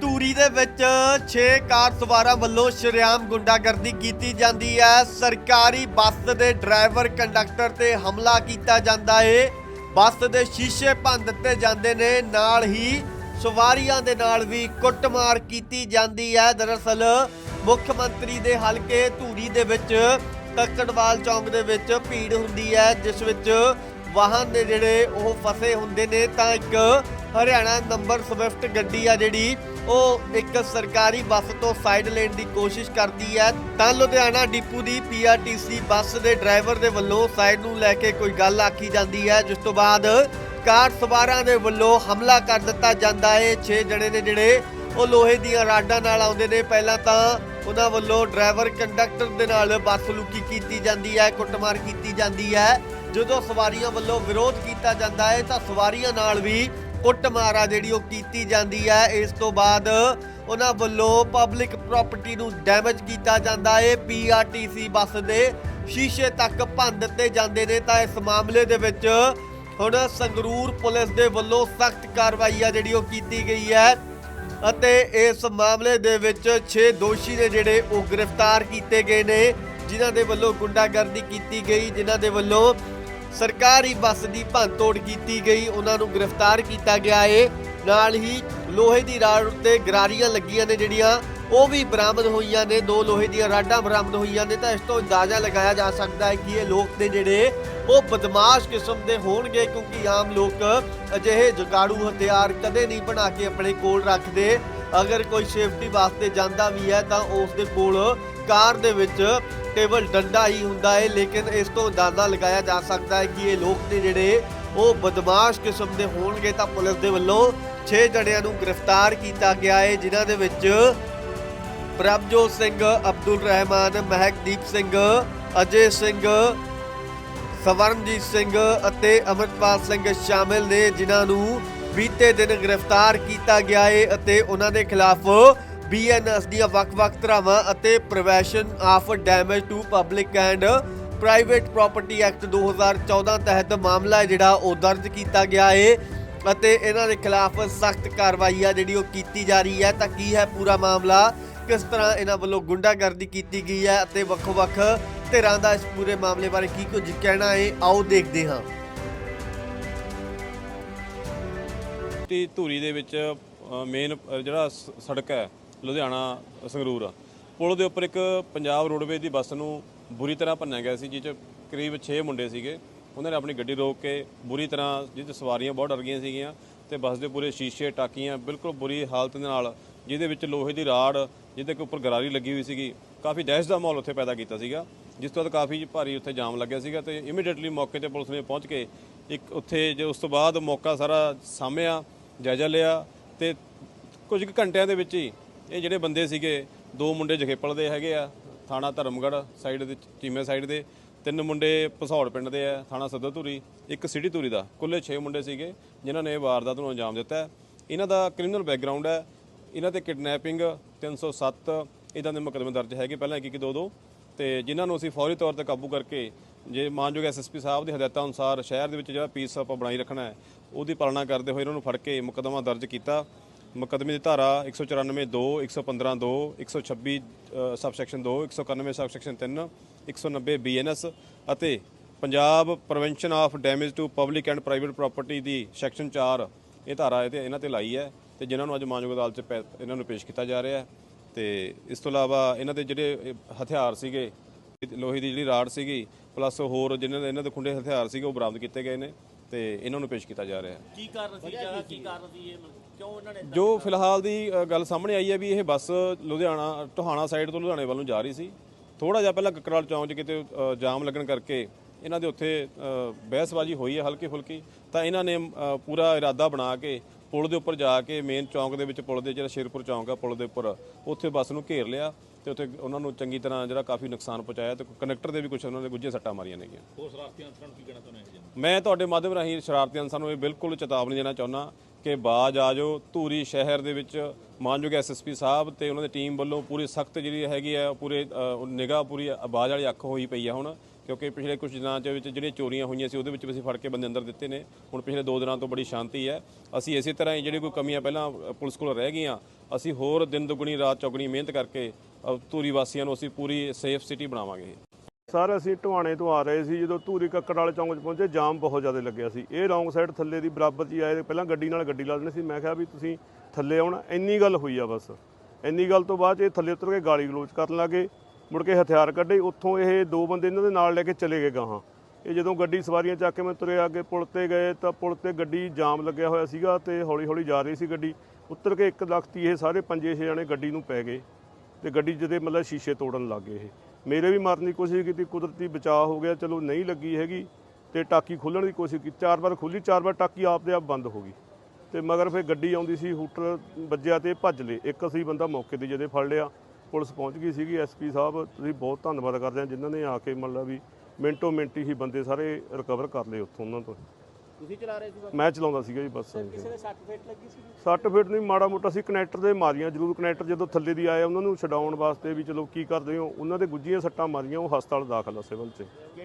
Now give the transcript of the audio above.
ਧੂਰੀ ਦੇ ਵਿੱਚ 6 ਕਾਰ ਸਵਾਰਾਂ ਵੱਲੋਂ ਸ਼ਰੇਆਮ ਗੁੰਡਾਗਰਦੀ ਕੀਤੀ ਜਾਂਦੀ ਹੈ। ਸਰਕਾਰੀ ਬੱਸ ਦੇ ਡਰਾਈਵਰ, ਕੰਡਕਟਰ ਤੇ ਹਮਲਾ ਕੀਤਾ ਜਾਂਦਾ ਹੈ ਬੱਸ ਦੇ ਸ਼ੀਸ਼ੇ ਭੰਨ ਦਿੱਤੇ ਜਾਂਦੇ ਨੇ। ਨਾਲ ਹੀ ਸਵਾਰੀਆਂ ਦੇ ਨਾਲ ਵੀ ਕੁੱਟਮਾਰ ਕੀਤੀ ਜਾਂਦੀ ਹੈ। ਦਰਅਸਲ ਮੁੱਖ ਮੰਤਰੀ ਦੇ ਹਲਕੇ ਧੂਰੀ ਦੇ ਵਿੱਚ ਕੱਕੜਵਾਲ ਚੌਂਕ ਦੇ ਵਿੱਚ ਭੀੜ ਹੁੰਦੀ ਹੈ, ਜਿਸ ਵਿੱਚ ਵਾਹਨ ਨੇ ਜਿਹੜੇ ਉਹ ਫਸੇ ਹੁੰਦੇ ਨੇ। ਤਾਂ ਇੱਕ ਹਰਿਆਣਾ ਨੰਬਰ ਸਵਿਫਟ ਗੱਡੀ ਆ ਜਿਹੜੀ, ਉਹ ਇੱਕ ਸਰਕਾਰੀ ਬੱਸ ਤੋਂ ਸਾਈਡ ਲੈਣ ਦੀ ਕੋਸ਼ਿਸ਼ ਕਰਦੀ ਹੈ। ਤਾਂ ਲੁਧਿਆਣਾ ਡਿਪੂ ਦੀ ਪੀਆਰਟੀਸੀ ਬੱਸ ਦੇ ਡਰਾਈਵਰ ਦੇ ਵੱਲੋਂ ਸਾਈਡ ਨੂੰ ਲੈ ਕੇ ਕੋਈ ਗੱਲ ਆਖੀ ਜਾਂਦੀ ਹੈ। ਜਿਸ ਤੋਂ ਬਾਅਦ ਕਾਰ ਸਵਾਰਾਂ ਦੇ ਵੱਲੋਂ ਹਮਲਾ ਕਰ ਦਿੱਤਾ ਜਾਂਦਾ ਹੈ। 6 ਜਣੇ ਨੇ ਜਿਹੜੇ, ਉਹ ਲੋਹੇ ਦੀਆਂ ਰਾਡਾਂ ਨਾਲ ਆਉਂਦੇ ਨੇ। ਪਹਿਲਾਂ ਤਾਂ ਉਹਨਾਂ ਵੱਲੋਂ ਡਰਾਈਵਰ ਕੰਡਕਟਰ ਦੇ ਨਾਲ ਬੱਸ ਲੁਕੀ ਕੀਤੀ ਜਾਂਦੀ ਹੈ, ਕੁੱਟਮਾਰ ਕੀਤੀ ਜਾਂਦੀ ਹੈ। ਜਦੋਂ ਸਵਾਰੀਆਂ ਵੱਲੋਂ ਵਿਰੋਧ ਕੀਤਾ ਜਾਂਦਾ ਹੈ, ਤਾਂ ਸਵਾਰੀਆਂ ਨਾਲ ਵੀ ਕੁੱਟਮਾਰ ਆ ਜਿਹੜੀ ਉਹ ਕੀਤੀ ਜਾਂਦੀ ਹੈ, ਇਸ ਤੋਂ ਬਾਅਦ ਉਹਨਾਂ ਵੱਲੋਂ ਪਬਲਿਕ ਪ੍ਰਾਪਰਟੀ ਨੂੰ ਡੈਮੇਜ ਕੀਤਾ ਜਾਂਦਾ ਹੈ ਪੀਆਰਟੀਸੀ ਬੱਸ ਦੇ ਸ਼ੀਸ਼ੇ ਤੱਕ ਭੰਨ ਦਿੱਤੇ ਜਾਂਦੇ ਨੇ। ਤਾਂ ਇਸ ਮਾਮਲੇ ਦੇ ਵਿੱਚ ਹੁਣ ਸੰਗਰੂਰ ਪੁਲਿਸ ਦੇ ਵੱਲੋਂ ਸਖਤ ਕਾਰਵਾਈ ਆ ਜਿਹੜੀ ਉਹ ਕੀਤੀ ਗਈ ਹੈ ਅਤੇ ਇਸ ਮਾਮਲੇ ਦੇ ਵਿੱਚ 6 ਦੋਸ਼ੀ ਨੇ ਜਿਹੜੇ ਉਹ ਗ੍ਰਿਫਤਾਰ ਕੀਤੇ ਗਏ ਨੇ, ਜਿਨ੍ਹਾਂ ਦੇ ਵੱਲੋਂ ਗੁੰਡਾਗਰਦੀ ਕੀਤੀ ਗਈ, ਜਿਨ੍ਹਾਂ ਦੇ ਵੱਲੋਂ ਸਰਕਾਰੀ ਬੱਸ ਦੀ ਭੰਨਤੋੜ ਕੀਤੀ ਗਈ। ਉਹਨਾਂ ਨੂੰ ਗ੍ਰਿਫਤਾਰ ਕੀਤਾ ਗਿਆ ਏ। ਨਾਲ ਹੀ ਲੋਹੇ ਦੀ ਰਾੜ ਉੱਤੇ ਗਰਾਰੀਆਂ ਲੱਗੀਆਂ ਨੇ ਜਿਹੜੀਆਂ, ਉਹ ਵੀ ਬਰਾਮਦ ਹੋਈਆਂ ਨੇ। ਦੋ ਲੋਹੇ ਦੀਆਂ ਰਾਡਾਂ ਬਰਾਮਦ ਹੋਈਆਂ ਨੇ। ਤਾਂ ਇਸ ਤੋਂ ਅੰਦਾਜ਼ਾ ਲਗਾਇਆ ਜਾ ਸਕਦਾ ਹੈ ਕਿ ਇਹ ਲੋਕ ਨੇ ਜਿਹੜੇ, ਉਹ ਬਦਮਾਸ਼ ਕਿਸਮ ਦੇ ਹੋਣਗੇ ਕਿਉਂਕਿ ਆਮ ਲੋਕ ਅਜਿਹੇ ਜੁਗਾੜੂ ਹਥਿਆਰ ਕਦੇ ਨਹੀਂ ਬਣਾ ਕੇ ਆਪਣੇ ਕੋਲ ਰੱਖਦੇ। ਅਗਰ ਕੋਈ ਸੇਫਟੀ ਵਾਸਤੇ ਜਾਂਦਾ ਵੀ ਹੈ ਤਾਂ ਉਸ ਦੇ ਕੋਲ ਕਾਰ ਦੇ ਵਿੱਚ ਟੇਬਲ ਡੰਡਾ ਹੀ ਹੁੰਦਾ ਹੈ, ਲੇਕਿਨ ਇਸ ਤੋਂ ਅੰਦਾਜ਼ਾ ਲਗਾਇਆ ਜਾ ਸਕਦਾ ਹੈ ਕਿ ਇਹ ਲੋਕ ਨੇ ਜਿਹੜੇ ਉਹ ਬਦਮਾਸ਼ ਕਿਸਮ ਦੇ ਹੋਣਗੇ ਤਾਂ ਪੁਲਿਸ ਦੇ ਵੱਲੋਂ 6 ਜਣਿਆਂ ਨੂੰ ਗ੍ਰਿਫਤਾਰ ਕੀਤਾ ਗਿਆ ਹੈ, ਜਿਨ੍ਹਾਂ ਦੇ ਵਿੱਚ ਪ੍ਰਭਜੋਤ ਸਿੰਘ, ਅਬਦੁਲ ਰਹਿਮਾਨ, ਮਹਿਕਦੀਪ ਸਿੰਘ, ਅਜੇ ਸਿੰਘ, ਸਵਰਨਜੀਤ ਸਿੰਘ ਅਤੇ ਅਮਰਪਾਲ ਸਿੰਘ ਸ਼ਾਮਿਲ ਨੇ, ਜਿਨ੍ਹਾਂ ਨੂੰ ਬੀਤੇ ਦਿਨ ਗ੍ਰਿਫਤਾਰ ਕੀਤਾ ਗਿਆ ਹੈ ਅਤੇ ਉਹਨਾਂ ਦੇ ਖਿਲਾਫ ਬੀਐਨਐਸ ਦੀਆਂ ਵੱਖ-ਵੱਖ ਧਾਰਾਵਾਂ ਅਤੇ prevention of damage to public and private property act 2014 ਤਹਿਤ ਮਾਮਲਾ ਹੈ ਜਿਹੜਾ ਉਹ ਦਰਜ ਕੀਤਾ ਗਿਆ ਹੈ ਅਤੇ ਇਹਨਾਂ ਦੇ ਖਿਲਾਫ ਸਖਤ ਕਾਰਵਾਈ ਆ ਜਿਹੜੀ ਉਹ ਕੀਤੀ ਜਾ ਰਹੀ ਹੈ। ਤਾਂ ਕੀ ਹੈ ਪੂਰਾ ਮਾਮਲਾ? ਕਿਸ ਤਰ੍ਹਾਂ ਇਹਨਾਂ ਵੱਲੋਂ ਗੁੰਡਾਗਰਦੀ ਕੀਤੀ ਗਈ ਹੈ ਅਤੇ ਵੱਖੋ-ਵੱਖ ਧਿਰਾਂ ਦਾ ਇਸ ਪੂਰੇ ਮਾਮਲੇ ਬਾਰੇ ਕੀ ਕੁਝ ਕਹਿਣਾ ਹੈ ਆਓ ਦੇਖਦੇ ਹਾਂ। ਤੀ ਧੂਰੀ ਦੇ ਵਿੱਚ ਮੇਨ ਜਿਹੜਾ ਸ- ਸੜਕ ਹੈ, ਲੁਧਿਆਣਾ, ਸੰਗਰੂਰ। ਪੁਲ ਦੇ ਉੱਪਰ ਇੱਕ ਪੰਜਾਬ ਰੋਡਵੇਜ਼ ਦੀ ਬੱਸ ਨੂੰ ਬੁਰੀ ਤਰ੍ਹਾਂ ਭੰਨਿਆ ਗਿਆ ਸੀ ਜਿਸ 'ਚ ਕਰੀਬ 6 ਮੁੰਡੇ ਸੀਗੇ। ਉਹਨਾਂ ਨੇ ਆਪਣੀ ਗੱਡੀ ਰੋਕ ਕੇ ਬੁਰੀ ਤਰ੍ਹਾਂ ਜਿਹਦੇ 'ਚ ਸਵਾਰੀਆਂ ਬਹੁਤ ਡਰ ਗਈਆਂ ਸੀਗੀਆਂ ਤੇ ਬੱਸ ਦੇ ਪੂਰੇ ਸ਼ੀਸ਼ੇ, ਟਾਕੀਆਂ ਬਿਲਕੁਲ ਬੁਰੀ ਹਾਲਤ ਦੇ ਨਾਲ, ਜਿਹਦੇ ਵਿੱਚ ਲੋਹੇ ਦੀ ਰਾੜ, ਜਿਹਦੇ ਕੇ ਉੱਪਰ ਗਰਾਰੀ ਲੱਗੀ ਹੋਈ ਸੀਗੀ, ਕਾਫੀ ਦਹਿਸ਼ਤ ਦਾ ਮਾਹੌਲ ਉੱਥੇ ਪੈਦਾ ਕੀਤਾ ਸੀਗਾ। ਜਿਸ ਤੋਂ ਬਾਅਦ ਕਾਫੀ ਭਾਰੀ ਉੱਥੇ ਜਾਮ ਲੱਗਿਆ ਸੀਗਾ ਤੇ ਇਮੀਡੀਏਟਲੀ ਮੌਕੇ ਤੇ ਪੁਲਿਸ ਨੇ ਪਹੁੰਚ ਕੇ ਇੱਕ ਉੱਥੇ, ਜੇ ਉਸ ਤੋਂ ਬਾਅਦ ਮੌਕਾ ਸਾਰਾ ਸਾਹਮਿਆ ਜਾਇਜ਼ਾ ਲਿਆ ਤੇ ਕੁਝ ਕੁ ਘੰਟਿਆਂ ਦੇ ਵਿੱਚ ਹੀ ਇਹ ਜਿਹੜੇ ਬੰਦੇ ਸੀਗੇ, ਦੋ ਮੁੰਡੇ ਜਖੇਪਲ ਦੇ ਹੈਗੇ ਆ, ਥਾਣਾ ਧਰਮਗੜ੍ਹ ਸਾਈਡ ਦੇ, ਚੀਮੇ ਸਾਈਡ ਦੇ, ਤਿੰਨ ਮੁੰਡੇ ਪਸੌੜ ਪਿੰਡ ਦੇ ਆ, ਥਾਣਾ ਸੱਦੋਧੂਰੀ ਇੱਕ ਸਿਟੀ ਧੂਰੀ ਦਾ। ਕੁੱਲੇ 6 ਮੁੰਡੇ ਸੀਗੇ, ਜਿਨ੍ਹਾਂ ਨੇ ਇਹ ਵਾਰਦਾਤ ਨੂੰ ਅੰਜਾਮ ਦਿੱਤਾ। ਇਹਨਾਂ ਦਾ ਕ੍ਰਿਮੀਨਲ ਬੈਕਗ੍ਰਾਉਂਡ ਹੈ, ਇਹਨਾਂ ਤੇ ਕਿਡਨੈਪਿੰਗ 307 ਇਦਾਂ ਦੇ ਮੁਕੱਦਮੇ ਦਰਜ ਹੈਗੇ, ਪਹਿਲਾਂ ਇੱਕ ਇੱਕ, ਦੋ ਦੋ। ਤੇ ਜਿਨ੍ਹਾਂ ਨੂੰ ਅਸੀਂ ਫੌਰੀ ਤੌਰ ਤੇ ਕਾਬੂ ਕਰਕੇ, ਜੇ ਮਾਨਯੋਗ ਐਸਐਸਪੀ ਸਾਹਿਬ ਦੀ ਹਦਾਇਤਾਂ ਅਨੁਸਾਰ ਸ਼ਹਿਰ ਦੇ ਵਿੱਚ ਜਿਹੜਾ ਪੀਸ ਆਪਾਂ ਬਣਾਈ ਰੱਖਣਾ ਹੈ ਉਹਦੀ ਪਾਲਣਾ ਕਰਦੇ ਹੋਏ ਇਹਨਾਂ ਨੂੰ ਫੜ ਕੇ ਮੁਕੱਦਮਾ ਦਰਜ ਕੀਤਾ। ਮੁਕੱਦਮੇ ਦੀ ਧਾਰਾ 194 2 115 2 126 ਸਬਸੈਕਸ਼ਨ 2 191 ਸਬਸੈਕਸ਼ਨ 3 190 ਬੀਐਨਐਸ ਅਤੇ Punjab prevention of damage to public and private property the section 4 ਇਹ ਧਾਰਾ ਇਹ ਤੇ ਇਹਨਾਂ ਤੇ ਲਾਈ ਹੈ ਤੇ ਜਿਨ੍ਹਾਂ ਨੂੰ ਅੱਜ ਮਾਨਯੋਗ ਅਦਾਲਤ 'ਚ ਪੈ- ਇਹਨਾਂ ਨੂੰ ਪੇਸ਼ ਕੀਤਾ ਜਾ ਰਿਹਾ ਹੈ ਤੇ ਇਸ ਤੋਂ ਇਲਾਵਾ ਇਹਨਾਂ ਦੇ ਜਿਹੜੇ ਹਥਿਆਰ ਸੀਗੇ, ਲੋਹੇ ਦੀ ਜਿਹੜੀ ਰਾੜ ਸੀਗੀ, ਪਲੱਸ ਹੋਰ ਜਿਨ੍ਹਾਂ ਦੇ ਇਹਨਾਂ ਦੇ ਖੁੰਡੇ ਹਥਿਆਰ ਸੀਗੇ ਉਹ ਬਰਾਮਦ ਕੀਤੇ ਗਏ ਨੇ। ਤੇ ਇਹਨਾਂ ਨੂੰ ਪੇਸ਼ ਕੀਤਾ ਜਾ ਰਿਹਾ ਹੈ। ਕੀ ਕਾਰਨ ਸੀ? ਜਾਂ ਕੀ ਕਾਰਨ ਸੀ ਇਹ ਕਿਉਂ ਇਹਨਾਂ ਨੇ ਜੋ ਫਿਲਹਾਲ ਦੀ ਅ, ਗੱਲ ਸਾਹਮਣੇ ਆਈ ਹੈ ਵੀ ਇਹ ਬੱਸ ਲੁਧਿਆਣਾ ਟੋਹਾਣਾ ਸਾਈਡ ਤੋਂ ਲੁਧਿਆਣੇ ਵੱਲ ਨੂੰ ਜਾ ਰਹੀ ਸੀ। ਥੋੜਾ ਜਿਹਾ ਪਹਿਲਾਂ ਕੱਕਰਾਲ ਚੌਂਕ 'ਚ ਕਿਤੇ ਅ, ਜਾਮ ਲੱਗਣ ਕਰਕੇ ਇਹਨਾਂ ਦੇ ਉੱਥੇ ਅ, ਬਹਿਸਬਾਜ਼ੀ ਹੋਈ ਹੈ ਹਲਕੀ ਫੁਲਕੀ ਤਾਂ ਇਹਨਾਂ ਨੇ ਅ, ਪੂਰਾ ਇਰਾਦਾ ਬਣਾ ਕੇ ਪੁਲ ਦੇ ਉੱਪਰ ਜਾ ਕੇ ਮੇਨ ਚੌਂਕ ਦੇ ਵਿੱਚ ਪੁਲ ਦੇ ਜਿਹੜਾ ਸ਼ੇਰਪੁਰ ਚੌਂਕ ਆ ਪੁਲ ਦੇ ਉੱਪਰ ਉੱਥੇ ਬੱਸ ਨੂੰ ਘੇਰ ਲਿਆ। ਤੇ ਉੱਥੇ ਉਹਨਾਂ ਨੂੰ ਚੰਗੀ ਤਰ੍ਹਾਂ ਜਿਹੜਾ ਕਾਫੀ ਨੁਕਸਾਨ ਪਹੁੰਚਾਇਆ ਤੇ ਕੰਡਕਟਰ ਦੇ ਵੀ ਕੁਝ ਉਹਨਾਂ ਨੇ ਗੁੱਝੇ ਸੱਟਾਂ ਮਾਰੀਆਂ ਨੇਗੀਆਂ। ਹੋਰ ਸ਼ਰਾਰਤੀ ਅੰਸਰਾਂ ਨੂੰ ਕੀ ਕਹਿਣਾ ਚਾਹੁੰਦੇ ਹੋ ਮੈਂ ਤੁਹਾਡੇ ਮਾਧਿਅਮ ਰਾਹੀਂ ਸ਼ਰਾਰਤੀ ਅਨਸਰਾਂ ਨੂੰ ਇਹ ਬਿਲਕੁਲ ਚੇਤਾਵਨੀ ਦੇਣਾ ਚਾਹੁੰਦਾ ਕਿ ਬਾਜ ਆ ਜਾਓ। ਧੂਰੀ ਸ਼ਹਿਰ ਦੇ ਵਿੱਚ ਮਾਨਯੋਗ ਐਸਐਸਪੀ ਸਾਹਿਬ ਤੇ ਉਹਨਾਂ ਦੀ ਟੀਮ ਵੱਲੋਂ ਪੂਰੀ ਸਖਤ ਜਿਹੜੀ ਹੈਗੀ ਆ ਪੂਰੇ ਨਿਗਾਹ ਪੂਰੀ ਬਾਜ ਵਾਲੀ ਅੱਖ ਹੋਈ ਪਈ ਆ ਹੁਣ ਕਿਉਂਕਿ ਪਿਛਲੇ ਕੁਝ ਦਿਨਾਂ ਦੇ ਵਿੱਚ ਜਿਹੜੀਆਂ ਚੋਰੀਆਂ ਹੋਈਆਂ ਸੀ ਉਹਦੇ ਵਿੱਚ ਵੀ ਅਸੀਂ ਫੜ ਕੇ ਬੰਦੇ ਅੰਦਰ ਦਿੱਤੇ ਨੇ। ਹੁਣ ਪਿਛਲੇ 2 ਦਿਨਾਂ ਤੋਂ ਬੜੀ ਸ਼ਾਂਤੀ ਹੈ। ਅਸੀਂ ਇਸੇ ਤਰ੍ਹਾਂ ਹੀ ਜਿਹੜੀ ਕੋਈ ਕਮੀਆਂ ਪਹਿਲਾਂ ਪੁਲਿਸ ਕੋਲ ਰਹਿ ਗਈਆਂ ਅਸੀਂ ਹੋਰ ਦਿਨ ਦੁਗਣੀ ਰਾਤ ਚੌਗਣੀ ਮਿਹਨਤ ਕਰਕੇ ਧੂਰੀ ਵਾਸੀਆਂ ਨੂੰ ਅਸੀਂ ਪੂਰੀ ਸੇਫ ਸਿਟੀ ਬਣਾਵਾਂਗੇ ਸਰ, ਅਸੀਂ ਢਵਾਣੇ ਤੋਂ ਆ ਰਹੇ ਸੀ, ਜਦੋਂ ਧੂਰੀ ਕੱਕੜ ਵਾਲੇ ਚੌਂਕ 'ਚ ਪਹੁੰਚੇ, ਜਾਮ ਬਹੁਤ ਜ਼ਿਆਦਾ ਲੱਗਿਆ ਸੀ। ਇਹ ਰੌਂਗ ਸਾਈਡ ਥੱਲੇ ਦੀ ਬਰਾਬਰ 'ਚ ਹੀ ਆਏ, ਪਹਿਲਾਂ ਗੱਡੀ ਨਾਲ ਗੱਡੀ ਲਾ ਦੇਣੀ ਸੀ। ਮੈਂ ਕਿਹਾ ਵੀ ਤੁਸੀਂ ਥੱਲੇ ਆਉਣਾ, ਇੰਨੀ ਗੱਲ ਹੋਈ ਆ ਬਸ। ਇੰਨੀ ਗੱਲ ਤੋਂ ਬਾਅਦ 'ਚ ਇਹ ਥੱਲੇ ਉਤਰ ਕੇ ਗਾਲੀ ਗਲੋਚ ਕਰਨ ਲੱਗੇ, ਮੁੜ ਕੇ ਹਥਿਆਰ ਕੱਢੇ, ਉੱਥੋਂ ਇਹ ਦੋ ਬੰਦੇ ਇਹਨਾਂ ਦੇ ਨਾਲ ਲੈ ਕੇ ਚਲੇ ਗਏ ਗਾਹਾਂ। ਇਹ ਜਦੋਂ ਗੱਡੀ ਸਵਾਰੀਆਂ ਚੱਕ ਕੇ ਮੈਂ ਤੁਰੇ ਅੱਗੇ ਪੁਲ ਤੇ ਗਏ, ਤਾਂ ਪੁਲ ਤੇ ਗੱਡੀ ਜਾਮ ਲੱਗਿਆ ਹੋਇਆ ਸੀਗਾ ਤੇ ਹੌਲੀ ਹੌਲੀ ਜਾ ਰਹੀ ਸੀ ਗੱਡੀ। ਉੱਤਰ ਕੇ ਇੱਕ ਲਖਤੀ ਇਹ ਸਾਰੇ ਪੰਜੇ ਛੇ ਜਣੇ ਗੱਡੀ ਨੂੰ ਪੈ ਗਏ। ਤੇ ਗੱਡੀ ਜਿਹਦੇ ਮਤਲਬ ਸ਼ੀਸ਼ੇ ਤੋੜਨ ਲੱਗ ਗਏ ਇਹ। ਮੇਰੇ ਵੀ ਮਾਰਨ ਦੀ ਕੋਸ਼ਿਸ਼ ਕੀਤੀ, ਕੁਦਰਤੀ ਬਚਾਅ ਹੋ ਗਿਆ, ਚਲੋ ਨਹੀਂ ਲੱਗੀ ਹੈਗੀ ਤੇ ਟਾਕੀ ਖੋਲਣ ਦੀ ਕੋਸ਼ਿਸ਼ ਕੀਤੀ। ਚਾਰ ਵਾਰ ਖੋਲੀ ਚਾਰ ਵਾਰ ਟਾਕੀ ਆਪਦੇ ਆਪ ਬੰਦ ਹੋ ਗਈ। ਤੇ ਮਗਰ ਫਿਰ ਗੱਡੀ ਆਉਂਦੀ ਸੀ, ਹੂਟਰ ਵੱਜਿਆ ਤੇ ਭੱਜ ਲਏ। ਇੱਕ ਅਸੀਂ ਬੰਦਾ ਮੌਕੇ ਤੇ ਜਦੇ ਫੜ ਲਿਆ, ਪੁਲਿਸ ਪਹੁੰਚ ਗਈ ਸੀਗੀ ਐਸਪੀ ਸਾਹਿਬ। ਤੁਸੀਂ ਬਹੁਤ ਧੰਨਵਾਦ ਕਰਦੇ ਹਾਂ ਜਿਨ੍ਹਾਂ ਨੇ ਆ ਕੇ ਮਤਲਬ ਵੀ ਮਿੰਟੋ ਮਿੰਟ ਹੀ ਬੰਦੇ ਸਾਰੇ ਰਿਕਵਰ ਕਰ ਲਏ ਉੱਥੋਂ ਉਹਨਾਂ ਤੋਂ। ਤੁਸੀਂ ਚਲਾ ਰਹੇ ਸੀ ਮੈਂ ਚਲਾਉਂਦਾ ਸੀਗਾ ਜੀ ਬੱਸ। ਕਿਸੇ ਦੇ ਸੱਟ ਫੇਟ ਲੱਗੀ ਸੀ? ਸੱਟ ਫੇਟ ਨਹੀਂ ਮਾੜਾ ਮੋਟਾ ਸੀ ਕਨੈਕਟਰ ਦੇ ਮਾਰੀਆਂ ਜ਼ਰੂਰ ਕਨੈਕਟਰ ਜਦੋਂ ਥੱਲੇ ਦੀ ਆਏ ਉਹਨਾਂ ਨੂੰ ਛਡਾਉਣ ਵਾਸਤੇ ਵੀ ਚਲੋ ਕੀ ਕਰਦੇ ਹੋ ਉਹਨਾਂ ਦੇ ਗੁੱਜੀਆਂ ਸੱਟਾਂ ਮਾਰੀਆਂ ਉਹ ਹਸਪਤਾਲ ਦਾਖਲ ਆ ਸਿਵਲ 'ਚ।